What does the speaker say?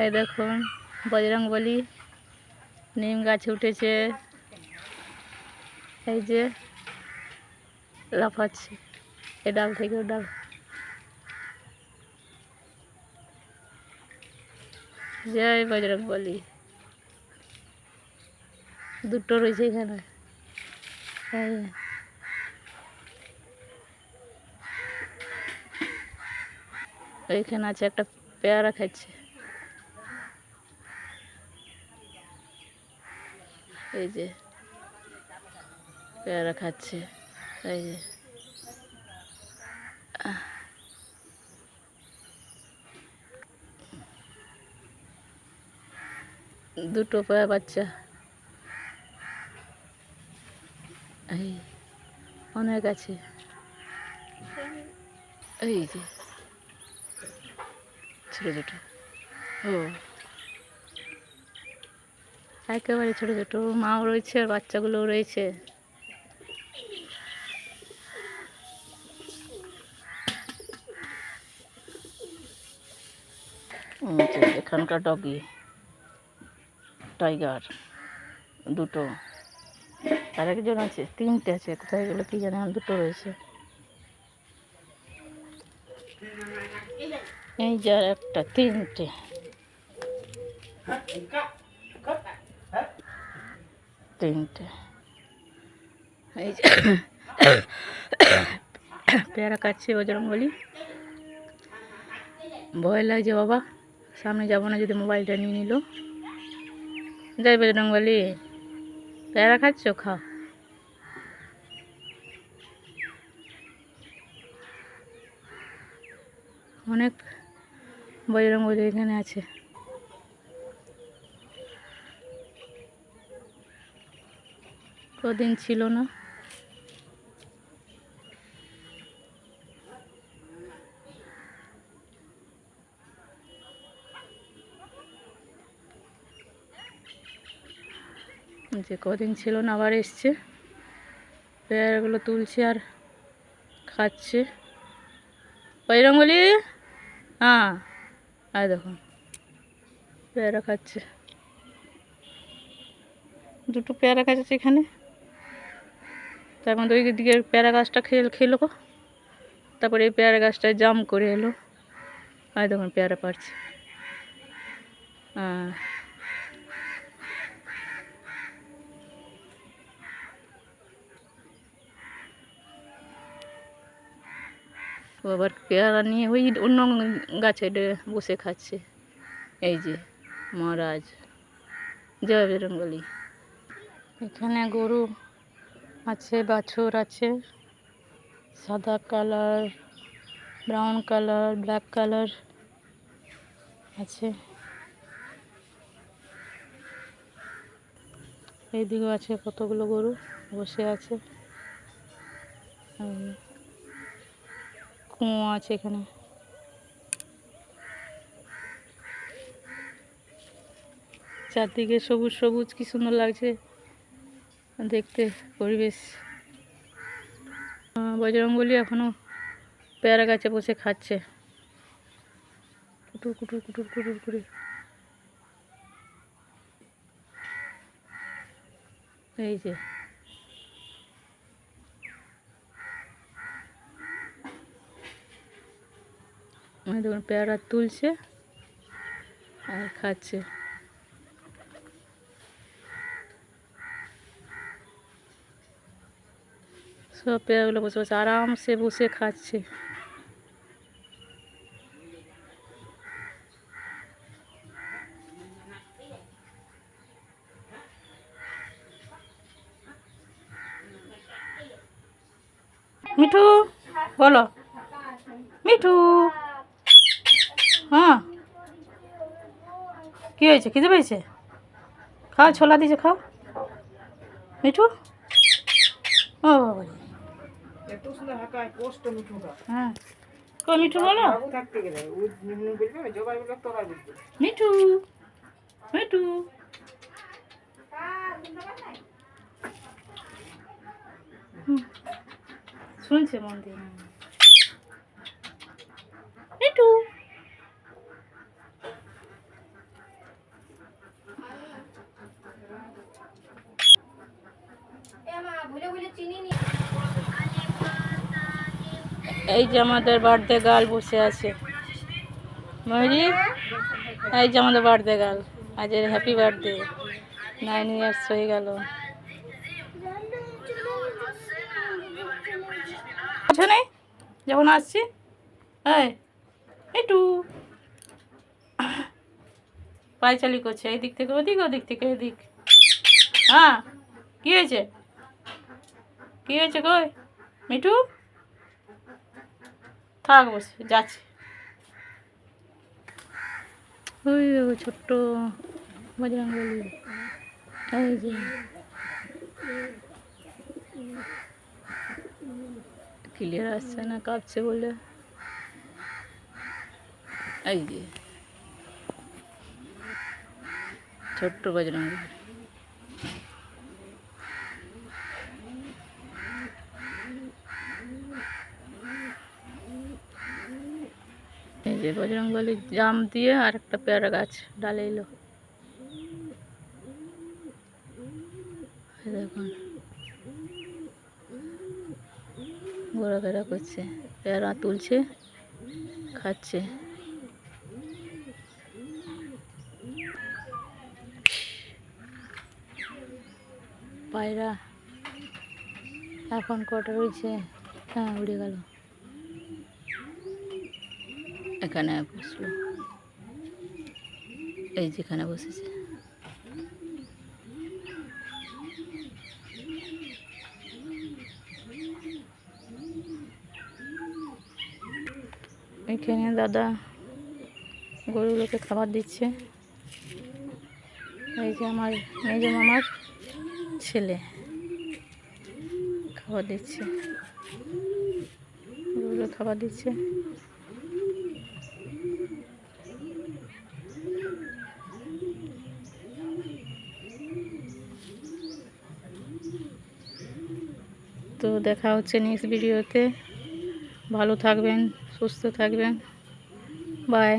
এই দেখুন বজরং বলি নিম গাছে উঠেছে। এই যে লাফাচ্ছে। এ ডাল থেকে ও ডাল। জয় বজরং বলি দুটো রয়েছে এখানে। এইখানে আছে একটা পেয়ারা খাচ্ছে। এই যে পেয়ারা খাচ্ছে, এই যে। দুটো পেয়ারা বাচ্চা। এই, অনেক আছে। এই যে ছোটো ছোটো ও। একেবারে ছোটো ছোটো মাও রয়েছে আর বাচ্চাগুলোও রয়েছে। এখানকার ডগি, টাইগার, দুটো। আর একজন আছে, তিনটে আছে, কোথায় গেলো কি জানে দুটো রয়েছে। এই যে আর একটা, তিনটে। তিনটে এই যে পেয়ারা কাটছে বজরং বলি। ভয় লাগছে বাবা। সামনে যাব না, যদি মোবাইলটা নিয়ে নিল। যাই বজরং বলি, পেয়ারা খাচ্ছ? খাও। অনেক বজরং বলি এখানে আছে। কদিন ছিল না। যে কদিন ছিল না, আবার এসছে। পেয়ারাগুলো তুলছে আর খাচ্ছে। ওই রঙ্গলি হ্যাঁ। আর দেখুন পেয়ারা খাচ্ছে। দুটো পেয়ারা খাচ্ছে এখানে। তার মধ্যে ওই দিকে পেয়ারা গাছটা খেয়ে খেলো তারপরে এই পেয়ারা গাছটা জাম করে এলো। আর দেখুন পেয়ারা পাড়ছে। হ্যাঁ আবার পেয়ারা নিয়ে ওই অন্য গাছে বসে খাচ্ছে। এই যে মহারাজ। জয় বেরঙ্গলি। এখানে গরু আছে, বাছুর আছে। সাদা colour, brown colour, black colour আছে। এইদিকেও আছে কতগুলো গরু বসে আছে। কুয়ো আছে এখানে। চারদিকে সবুজ সবুজ, কি সুন্দর লাগছে। দেখতে, পরিবেশ। বজরঙ্গলি এখনও পেয়ারা গাছে বসে খাচ্ছে। কুটুর কুটুর কুটুর কুটুর করে। এই যে। দেখুন, পেয়ারা তুলছে আর খাচ্ছে। সব পেয়ারাগুলো বসে বসে আরামসে বসে খাচ্ছে মিঠু বলো মিঠু হ্যাঁ কি হয়েছে খিদে পেয়েছে খাও ছোলা দিয়েছে খাও মিঠু ও বাবা হ্যাঁ। কই মিঠু বলো? মিঠু থাকতে গেলে ও নিম্ন বলবে জবাই বলবে তোরা বলবে মিঠু মিঠু হুম, শুনছে মন দিয়ে মিঠু এই যে আমাদের বার্থডে গার্ল বসে আছে। ময়ূরী, এই যে আমাদের বার্থডে গার্ল। আজ এর হ্যাপি বার্থডে নাইন ইয়ার্স হয়ে গেল। যখন আসছি? এই একটু পায়চালি করছে এই দিক থেকে ওদিক ওদিক থেকে এদিক। হ্যাঁ কী হয়েছে? কী হয়েছে কই? মিঠু? থাক বসে, যাচ্ছে। ওই দেখো ছোট্ট বজরঙ্গলি এই যে। ক্লিয়ার আসছে না, কাঁপছে বলে। এই যে। ছোট্ট বজরঙ্গলি যে বজরঙ্গলি জাম দিয়ে আর একটা পেয়ারা গাছ ডালে এলো। দেখুন। ঘোরাফেরা করছে, পেয়ারা তুলছে, খাচ্ছে। পায়রা এখন কটা রয়েছে হ্যাঁ উড়ে গেল। এখানে বসল। এই যেখানে বসেছে। এখানে দাদা গরুগুলোকে খাবার দিচ্ছে। এই যে আমার মেজ মামার ছেলে খাবার দিচ্ছে। গরুগুলো খাবার দিচ্ছে। তো দেখা হচ্ছে নেক্সট ভিডিওতে ভালো থাকবেন সুস্থ থাকবেন। বাই